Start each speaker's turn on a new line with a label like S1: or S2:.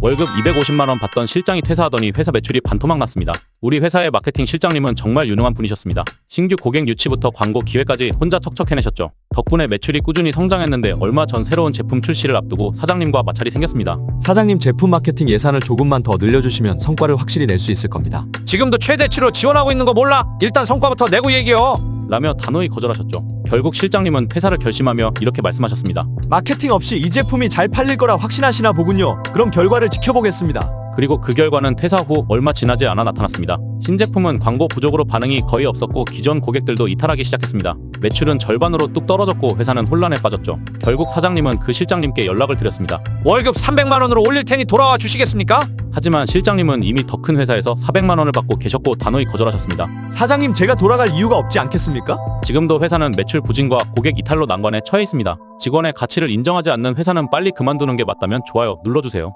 S1: 월급 250만 원 받던 실장이 퇴사하더니 회사 매출이 반토막 났습니다. 우리 회사의 마케팅 실장님은 정말 유능한 분이셨습니다. 신규 고객 유치부터 광고 기획까지 혼자 척척 해내셨죠. 덕분에 매출이 꾸준히 성장했는데 얼마 전 새로운 제품 출시를 앞두고 사장님과 마찰이 생겼습니다.
S2: 사장님 제품 마케팅 예산을 조금만 더 늘려주시면 성과를 확실히 낼 수 있을 겁니다.
S3: 지금도 최대치로 지원하고 있는 거 몰라? 일단 성과부터 내고 얘기요.
S1: 라며 단호히 거절하셨죠. 결국 실장님은 퇴사를 결심하며 이렇게 말씀하셨습니다.
S2: 마케팅 없이 이 제품이 잘 팔릴 거라 확신하시나 보군요. 그럼 결과를 지켜보겠습니다.
S1: 그리고 그 결과는 퇴사 후 얼마 지나지 않아 나타났습니다. 신제품은 광고 부족으로 반응이 거의 없었고 기존 고객들도 이탈하기 시작했습니다. 매출은 절반으로 뚝 떨어졌고 회사는 혼란에 빠졌죠. 결국 사장님은 그 실장님께 연락을 드렸습니다.
S3: 월급 300만 원으로 올릴 테니 돌아와 주시겠습니까?
S1: 하지만 실장님은 이미 더 큰 회사에서 400만 원을 받고 계셨고 단호히 거절하셨습니다.
S2: 사장님 제가 돌아갈 이유가 없지 않겠습니까?
S1: 지금도 회사는 매출 부진과 고객 이탈로 난관에 처해 있습니다. 직원의 가치를 인정하지 않는 회사는 빨리 그만두는 게 맞다면 좋아요 눌러주세요.